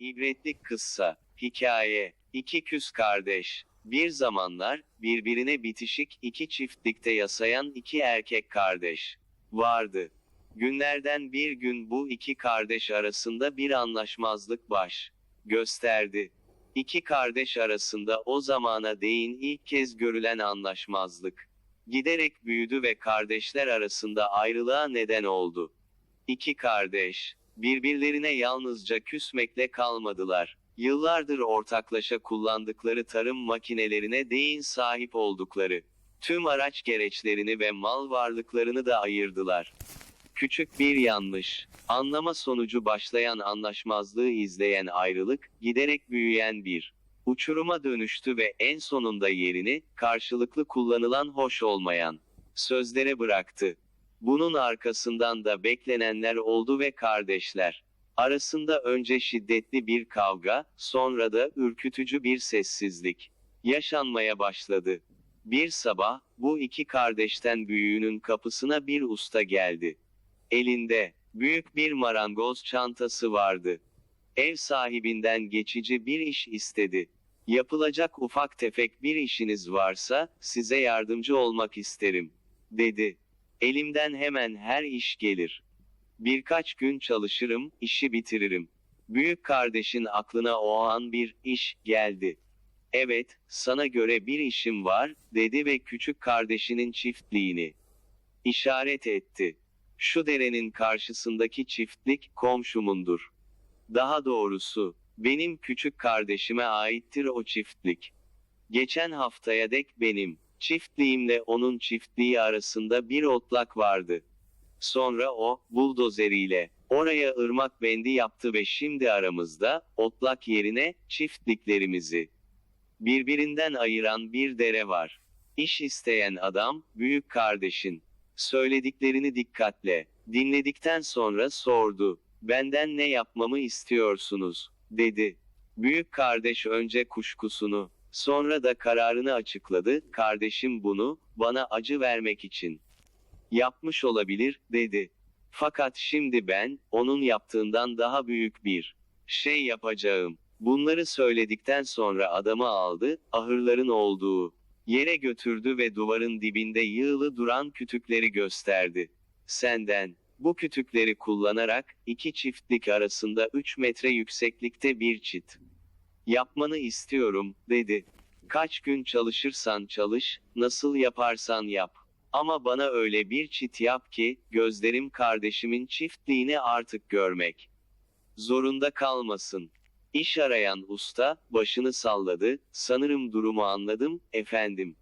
İbretlik kıssa, hikaye, iki küs kardeş, bir zamanlar, birbirine bitişik iki çiftlikte yasayan iki erkek kardeş, vardı. Günlerden bir gün bu iki kardeş arasında bir anlaşmazlık baş, gösterdi. İki kardeş arasında o zamana değin ilk kez görülen anlaşmazlık, giderek büyüdü ve kardeşler arasında ayrılığa neden oldu. İki kardeş, birbirlerine yalnızca küsmekle kalmadılar. Yıllardır ortaklaşa kullandıkları tarım makinelerine değin sahip oldukları tüm araç gereçlerini ve mal varlıklarını da ayırdılar. Küçük bir yanlış, anlama sonucu başlayan anlaşmazlığı izleyen ayrılık, giderek büyüyen bir uçuruma dönüştü ve en sonunda yerini, karşılıklı kullanılan hoş olmayan sözlere bıraktı. Bunun arkasından da beklenenler oldu ve kardeşler arasında önce şiddetli bir kavga, sonra da ürkütücü bir sessizlik yaşanmaya başladı. Bir sabah, bu iki kardeşten büyüğünün kapısına bir usta geldi. Elinde, büyük bir marangoz çantası vardı. Ev sahibinden geçici bir iş istedi. Yapılacak ufak tefek bir işiniz varsa, size yardımcı olmak isterim, dedi. Elimden hemen her iş gelir. Birkaç gün çalışırım, işi bitiririm. Büyük kardeşin aklına o an bir iş geldi. Evet, sana göre bir işim var, dedi ve küçük kardeşinin çiftliğini işaret etti. Şu derenin karşısındaki çiftlik komşumundur. Daha doğrusu, benim küçük kardeşime aittir o çiftlik. Geçen haftaya dek benim çiftliğimle onun çiftliği arasında bir otlak vardı. Sonra o, buldozeriyle, oraya ırmak bendi yaptı ve şimdi aramızda, otlak yerine, çiftliklerimizi birbirinden ayıran bir dere var. İş isteyen adam, büyük kardeşin. Söylediklerini dikkatle dinledikten sonra sordu. Benden ne yapmamı istiyorsunuz? dedi. Büyük kardeş önce kuşkusunu, sonra da kararını açıkladı. Kardeşim bunu bana acı vermek için yapmış olabilir, dedi. Fakat şimdi ben onun yaptığından daha büyük bir şey yapacağım. Bunları söyledikten sonra adamı aldı, ahırların olduğu yere götürdü ve duvarın dibinde yığılı duran kütükleri gösterdi. Senden, bu kütükleri kullanarak, iki çiftlik arasında 3 metre yükseklikte bir çit yapmanı istiyorum, dedi. Kaç gün çalışırsan çalış, nasıl yaparsan yap. Ama bana öyle bir çit yap ki, gözlerim kardeşimin çiftliğini artık görmek zorunda kalmasın. İş arayan usta, başını salladı, sanırım durumu anladım, efendim.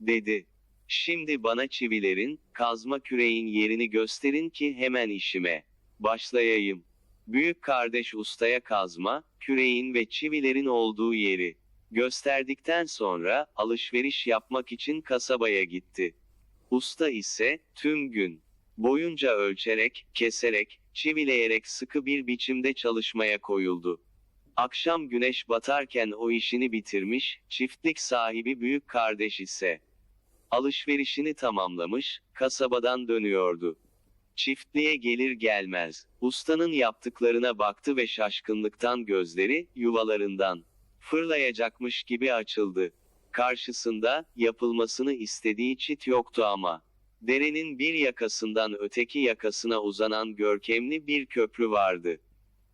Dedi. Şimdi bana çivilerin, kazma küreğin yerini gösterin ki hemen işime başlayayım. Büyük kardeş ustaya kazma, küreğin ve çivilerin olduğu yeri gösterdikten sonra alışveriş yapmak için kasabaya gitti. Usta ise tüm gün boyunca ölçerek, keserek, çivileyerek sıkı bir biçimde çalışmaya koyuldu. Akşam güneş batarken o işini bitirmiş, çiftlik sahibi büyük kardeş ise alışverişini tamamlamış, kasabadan dönüyordu. Çiftliğe gelir gelmez, ustanın yaptıklarına baktı ve şaşkınlıktan gözleri, yuvalarından fırlayacakmış gibi açıldı. Karşısında, yapılmasını istediği çit yoktu ama. Derenin bir yakasından öteki yakasına uzanan görkemli bir köprü vardı.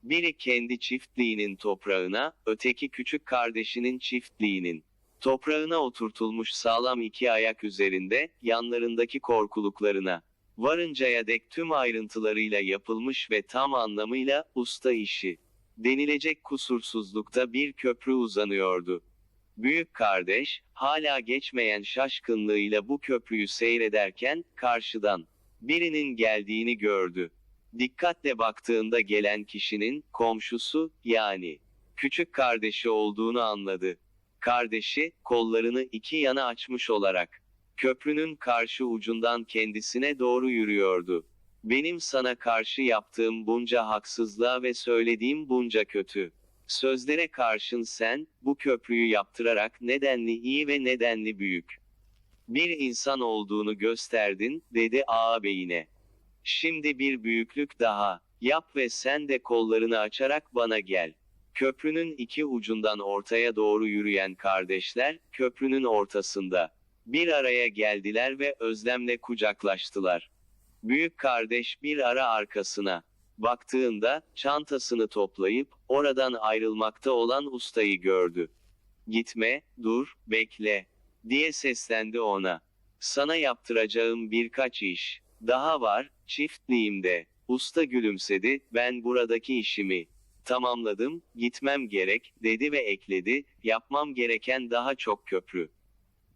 Biri kendi çiftliğinin toprağına, öteki küçük kardeşinin çiftliğinin toprağına oturtulmuş sağlam iki ayak üzerinde, yanlarındaki korkuluklarına varıncaya dek tüm ayrıntılarıyla yapılmış ve tam anlamıyla usta işi denilecek kusursuzlukta bir köprü uzanıyordu. Büyük kardeş, hala geçmeyen şaşkınlığıyla bu köprüyü seyrederken, karşıdan birinin geldiğini gördü. Dikkatle baktığında gelen kişinin, komşusu, yani, küçük kardeşi olduğunu anladı. Kardeşi, kollarını iki yana açmış olarak, köprünün karşı ucundan kendisine doğru yürüyordu. Benim sana karşı yaptığım bunca haksızlığa ve söylediğim bunca kötü sözlere karşın sen, bu köprüyü yaptırarak nedenli iyi ve nedenli büyük bir insan olduğunu gösterdin, dedi ağabeyine. Şimdi bir büyüklük daha, yap ve sen de kollarını açarak bana gel. Köprünün iki ucundan ortaya doğru yürüyen kardeşler, köprünün ortasında. Bir araya geldiler ve özlemle kucaklaştılar. Büyük kardeş bir ara arkasına. Baktığında, çantasını toplayıp, oradan ayrılmakta olan ustayı gördü. Gitme, dur, bekle, diye seslendi ona. Sana yaptıracağım birkaç iş, daha var, çiftliğimde. Usta gülümsedi, ben buradaki işimi tamamladım, gitmem gerek, dedi ve ekledi, yapmam gereken daha çok köprü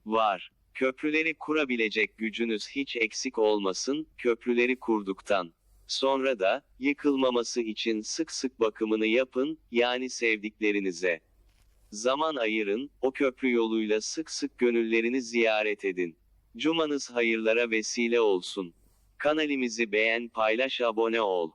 var. Köprüleri kurabilecek gücünüz hiç eksik olmasın, köprüleri kurduktan sonra da, yıkılmaması için sık sık bakımını yapın, yani sevdiklerinize. Zaman ayırın, o köprü yoluyla sık sık gönüllerini ziyaret edin. Cumanız hayırlara vesile olsun. Kanalimizi beğen, paylaş, abone ol.